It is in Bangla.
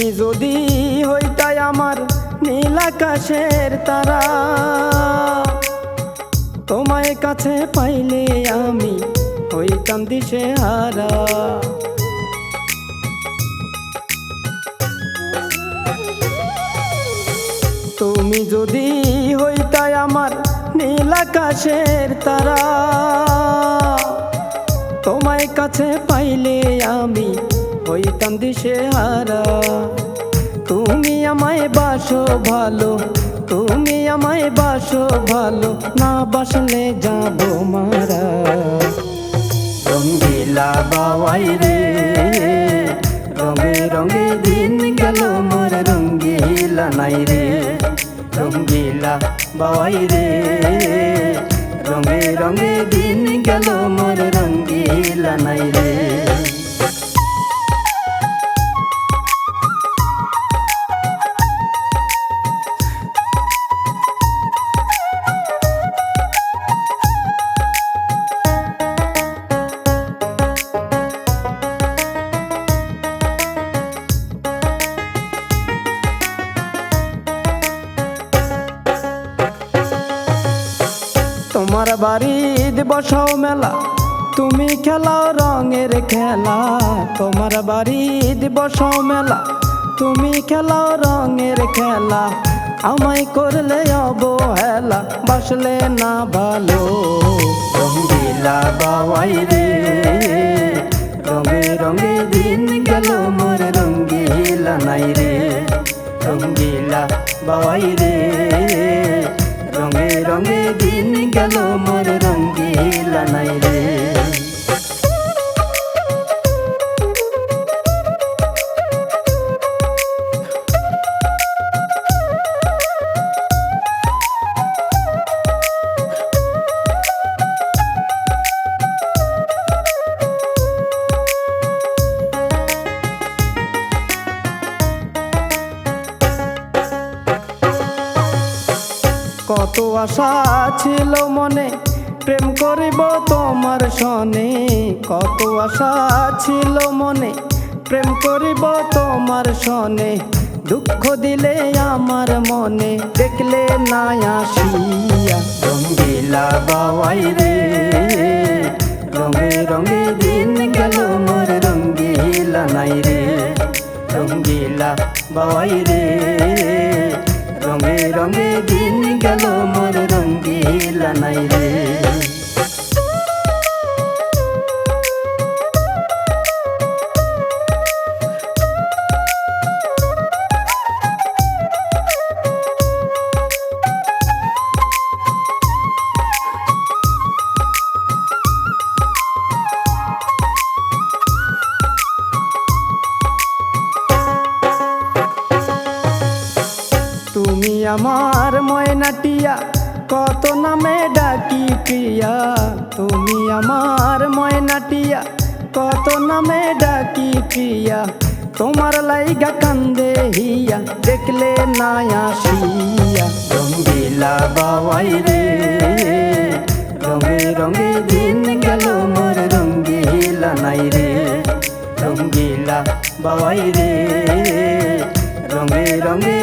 তুমি যদি হইতাই আমার নীল আকাশের তারা, তোমায় কাছে পাইলে আমি হইতাম দিশে হারা তুমি যদি হইতাই আমার নীল আকাশের তারা, তোমায় কাছে পাইলে আমি হইতাম দিশে হারা তুমি আমায় বাসো ভালো, তুমি আমায় বাসো ভালো, না বাসলে যাব মারা। রঙ্গিলা বাবাই রে, রঙে রঙে দিন গেল মোর রঙ্গিলা নাই রে। রঙ্গিলা বাবাই রে, রঙে রঙে দিন গেল মোর রঙ্গিলা নাই রে। তোমার বাড়ির বসাও মেলা। তুমি খেলাও রঙের খেলা, তোমার বাড়ির বসাও মেলা। তুমি খেলাও রঙের খেলা, আমায় করলে অবহেলা, বাসলে না ভালো। রঙ্গিলা বাবাই রে, রঙে রঙে দিন গেল মোর রঙ্গিলা নাই রে। রঙ্গিলা বাবাই রে। দিন গেল মোর রঙ্গিলা নাই রে। কত আশা ছিল মনে, প্রেম করিব তোমার সনে। কত আশা ছিল মনে, প্রেম করিব তোমার সনে। দুঃখ দিলে আমার মনে, দেখলে না আসিয়া। রঙ্গিলা বাবাই রে, রঙে রঙে দিন গেল মোর রঙ্গিলা নাই রে। রঙ্গিলা বাবাই রে দিন গেল মোর রঙ্গিলা নাই রে। আমার ময়নাটিয়া কত নামে ডাকি প্রিয়া। তুমি আমার ময়নাটিয়া কত নামে ডাকি প্রিয়া। তোমার লাইগা কান্দে হিয়া, দেখলে না আসিয়া। রঙ্গিলা বাবাই রে, রঙে রঙে দিন গেল মোর রঙ্গিলা নাই রে। রঙ্গিলা বাবাই রে, রঙে রঙে